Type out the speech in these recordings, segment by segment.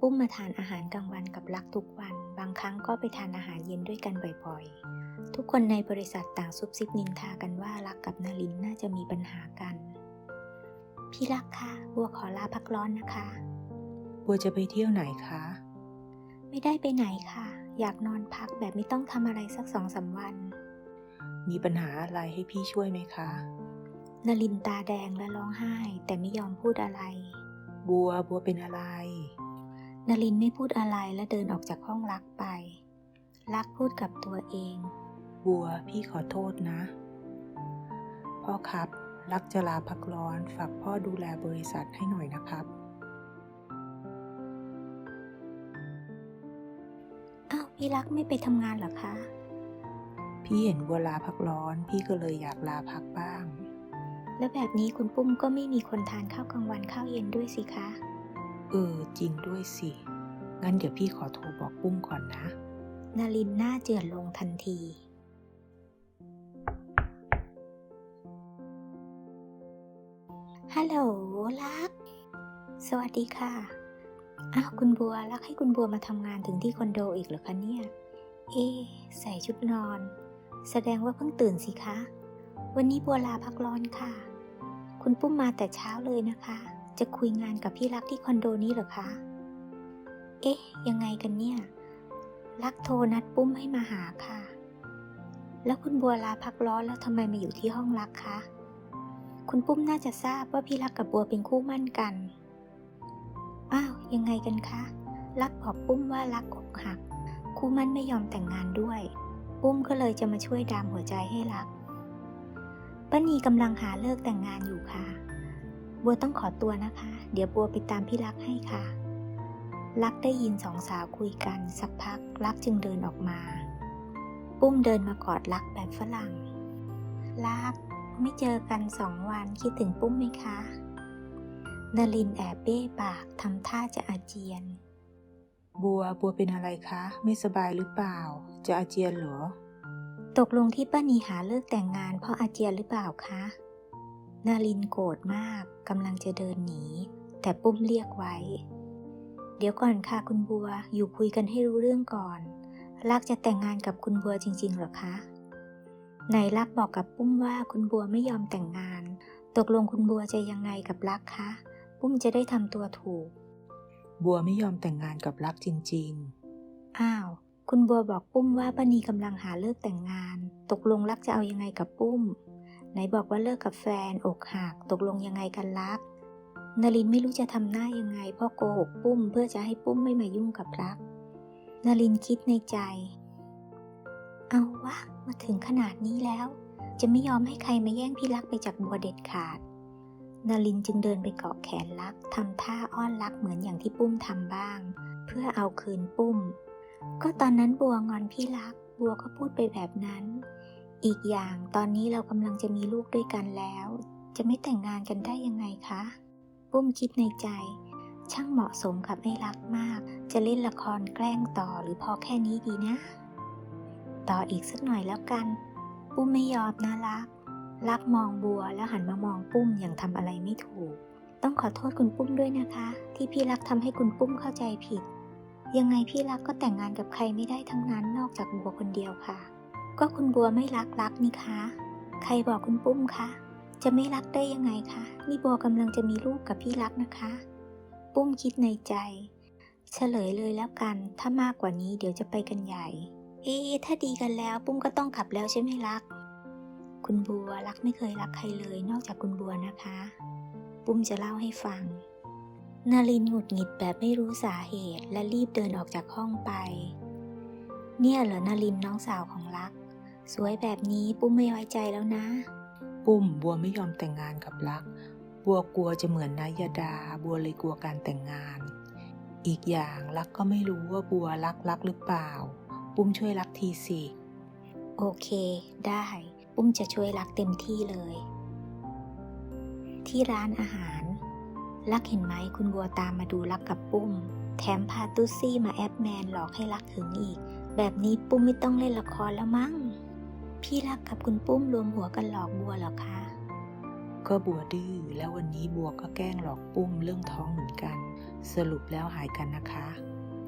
ปุ้มมาทานอาหารกลางวันกับลักทุกวัน บางครั้งก็ไปทานอาหารเย็นด้วยกันบ่อยๆ ทุกคนในบริษัทต่างซุบซิบนินทากันว่าลักกับนารินน่าจะมีปัญหากัน พี่ลักค่ะบัวขอลาพักร้อนนะคะ บัวจะไปเที่ยวไหนคะ ไม่ได้ไปไหนค่ะ อยากนอนพักแบบไม่ต้องทำอะไรสักสองสามวัน มีปัญหาอะไรให้พี่ช่วยไหมคะนารินตาแดงและร้องไห้ แต่ไม่ยอมพูดอะไร บัวบัวเป็นอะไร นารินไม่พูดอะไรและเดินออกจากห้องลักไปลักพูดกับตัวเอง บัวพี่ขอโทษนะ พ่อครับรักจะลาพักร้อนฝากพ่อดูแลบริษัทให้หน่อยนะครับ อ้าวพี่ลักไม่ไปทำงานเหรอคะ พี่เห็นบัวลาพักร้อนพี่ก็เลยอยากลาพักบ้าง แล้วแบบนี้คุณปุ้มก็ไม่มีคนทานข้าวกลางวันข้าวเย็นด้วยสิคะ เออ จริงด้วยสิ งั้นเดี๋ยวพี่ขอโทรบอกปุ้มก่อนนะ นารินหน้าเจือนลงทันที ฮัลโหลลัก สวัสดีค่ะ อ้าวคุณบัวลักให้คุณบัวมาทำงานถึงที่คอนโดอีกเหรอคะเนี่ย เอ๊ใส่ชุดนอน แสดงว่าเพิ่งตื่นสิคะ วันนี้บัวลาพักร้อนค่ะ คุณปุ้มมาแต่เช้าเลยนะคะ จะคุยงานกับพี่รักที่คอนโดนี้เหรอคะ เอ๊ะ ยังไงกันเนี่ยลักโทรนัดปุ้มให้มาหาค่ะ แล้วคุณบัวลาพักร้อนแล้วทำไมมาอยู่ที่ห้องรักคะ คุณปุ้มน่าจะทราบว่าพี่รักกับบัวเป็นคู่มั่นกัน อ้าว ยังไงกันคะ รักบอกปุ้มว่ารักอกหัก คู่มั่นไม่ยอมแต่งงานด้วย ปุ้มก็เลยจะมาช่วยดามหัวใจให้รักป้านีกำลังหาเลิกแต่งงานอยู่ค่ะ บัวต้องขอตัวนะคะ เดี๋ยวบัวไปตามพี่รักให้ค่ะลักได้ยินสองสาวคุยกันสักพักลักจึงเดินออกมา ปุ้มเดินมากอดลักแบบฝรั่งลักไม่เจอกันสองวันคิดถึงปุ้มไหมคะนารินแอบเบ้ปากทำท่าจะอาเจียน บัวบัวเป็นอะไรคะ ไม่สบายหรือเปล่า จะอาเจียนเหรอ ตกลงที่ป้านีหาเลิกแต่งงานเพราะอาเจียนหรือเปล่าคะ นารินโกรธมากกำลังจะเดินหนี แต่ปุ้มเรียกไว้ เดี๋ยวก่อนค่ะคุณบัวอยู่คุยกันให้รู้เรื่องก่อนลักจะแต่งงานกับคุณบัวจริงๆเหรอคะไหนลักบอกกับปุ้มว่าคุณบัวไม่ยอมแต่งงาน ตกลงคุณบัวจะยังไงกับลักคะ ปุ้มจะได้ทำตัวถูก บัวไม่ยอมแต่งงานกับรักจริงอ้าว คุณบัวบอกปุ้มว่าป้านีกำลังหาเลิกแต่งงาน ตกลงรักจะเอายังไงกับปุ้ม ไหนบอกว่าเลิกกับแฟนอกหักตกลงยังไงกันรักนลินไม่รู้จะทำหน้ายังไงพราะโกหกปุ้มเพื่อจะให้ปุ้มไม่มายุ่งกับรักนลินคิดในใจ เอาวะมาถึงขนาดนี้แล้ว จะไม่ยอมให้ใครมาแย่งพี่รักไปจากบัวเด็ดขาดนารินจึงเดินไปเกาะแขนลักทำท่าอ้อนรักเหมือนอย่างที่ปุ้มทำบ้าง เพื่อเอาคืนปุ้ม ก็ตอนนั้นบัวงอนพี่รัก บัวก็พูดไปแบบนั้น อีกอย่างตอนนี้เรากำลังจะมีลูกด้วยกันแล้ว จะไม่แต่งงานกันได้ยังไงคะปุ้มคิดในใจ ช่างเหมาะสมกับไอ้รักมาก จะเล่นละครแกล้งต่อหรือพอแค่นี้ดีนะ ต่ออีกสักหน่อยแล้วกัน ปุ้มไม่ยอมนะรัก รักมองบัวแล้วหันมามองปุ้มอย่างทำอะไรไม่ถูก ต้องขอโทษคุณปุ้มด้วยนะคะ ที่พี่รักทำให้คุณปุ้มเข้าใจผิด ยังไงพี่รักก็แต่งงานกับใครไม่ได้ทั้งนั้นนอกจากบัวคนเดียวค่ะ ก็คุณบัวไม่รักรักนี่คะ ใครบอกคุณปุ้มคะ จะไม่รักได้ยังไงคะ นี่บัวกำลังจะมีลูกกับพี่รักนะคะ ปุ้มคิดในใจ เฉลยเลยแล้วกัน ถ้ามากกว่านี้เดี๋ยวจะไปกันใหญ่ เอ๊ถ้าดีกันแล้ว ปุ้มก็ต้องขับแล้วใช่ไหมรัก คุณบัวรักไม่เคยรักใครเลยนอกจากคุณบัวนะคะ ปุ้มจะเล่าให้ฟังนารินหงุดหงิดแบบไม่รู้สาเหตุและรีบเดินออกจากห้องไป เนี่ยเหรอนารินน้องสาวของรัก สวยแบบนี้ปุ้มไม่ไว้ใจแล้วนะๆปุ้มบัวไม่ยอมแต่งงานกับรัก บัวกลัวจะเหมือนนายดา บัวเลยกลัวการแต่งงาน อีกอย่างรักก็ไม่รู้ว่าบัวรักรักหรือเปล่า ปุ้มช่วยรักทีสิ โอเค ได้ ปุ้มจะช่วยรักเต็มที่เลย ที่ร้านอาหาร รักเห็นไหมคุณบัวตามมาดูรักกับปุ้ม แถมพาตุ๊ซี่มาแอปแมนหลอกให้รักถึงอีก แบบนี้ปุ้มไม่ต้องเล่นละครแล้วมั้ง พี่รักกับคุณปุ้มรวมหัวกันหลอกบัวเหรอคะ ก็บัวดื้อแล้ววันนี้บัวก็แกล้งหลอกปุ้มเรื่องท้องเหมือนกัน สรุปแล้วหายกันนะคะ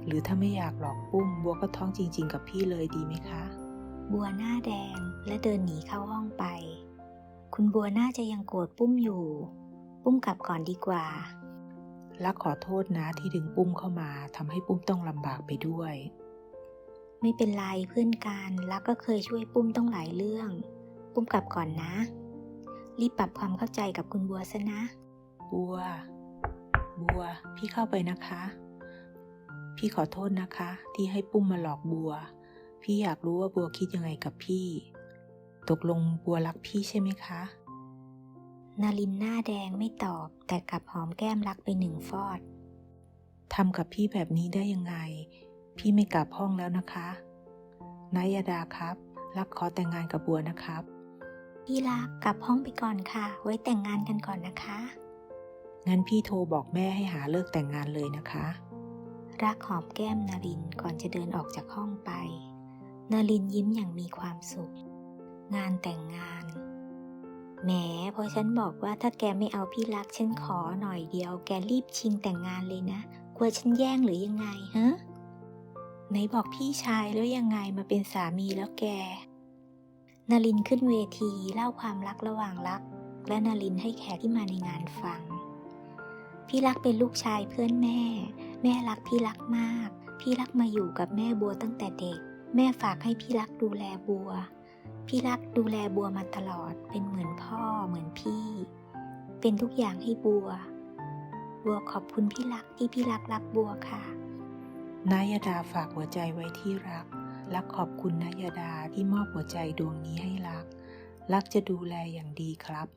หรือถ้าไม่อยากหลอกปุ้ม บัวก็ท้องจริง ๆ กับพี่เลยดีไหมคะ บัวหน้าแดงและเดินหนีเข้าห้องไป คุณบัวน่าจะยังโกรธปุ้มอยู่ ปุ้มกลับก่อนดีกว่ารักขอโทษนะที่ดึงปุ้มเข้ามาทำให้ปุ้มต้องลำบากไปด้วย ไม่เป็นไรเพื่อนกันรักก็เคยช่วยปุ้มต้องหลายเรื่อง ปุ้มกลับก่อนนะ รีบปรับความเข้าใจกับคุณบัวซะนะ บัว บัว พี่เข้าไปนะคะ พี่ขอโทษนะคะ ที่ให้ปุ้มมาหลอกบัว พี่อยากรู้ว่าบัวคิดยังไงกับพี่ ตกลงบัวรักพี่ใช่ไหมคะนารินหน้าแดงไม่ตอบแต่กลับหอมแก้มรักไปหนึ่งฟอดทำกับพี่แบบนี้ได้ยังไง พี่ไม่กลับห้องแล้วนะคะนายดาครับ รักขอแต่งงานกับบัวนะครับ พี่รักกลับห้องไปก่อนค่ะ ไว้แต่งงานกันก่อนนะคะ งั้นพี่โทรบอกแม่ให้หาเลิกแต่งงานเลยนะคะ รักหอมแก้มนารินก่อนจะเดินออกจากห้องไป นารินยิ้มอย่างมีความสุข งานแต่งงานแหมพอฉันบอกว่าถ้าแกไม่เอาพี่รักฉันขอหน่อยเดียว แกรีบชิงแต่งงานเลยนะ กลัวฉันแย่งหรือยังไงฮะ ไหนบอกพี่ชายแล้วยังไงมาเป็นสามีแล้วแกนารินขึ้นเวทีเล่าความรักระหว่างรัก และนารินให้แขกที่มาในงานฟัง พี่รักเป็นลูกชายเพื่อนแม่ แม่รักพี่รักมาก พี่รักมาอยู่กับแม่บัวตั้งแต่เด็ก แม่ฝากให้พี่รักดูแลบัว พี่รักดูแลบัวมาตลอด เป็นเหมือนพ่อเหมือนพี่ เป็นทุกอย่างให้บัว บัวขอบคุณพี่รักที่พี่รักรักบัวค่ะ นายดาฝากหัวใจไว้ที่รัก รักขอบคุณนายดาที่มอบหัวใจดวงนี้ให้รัก รักจะดูแลอย่างดีครับ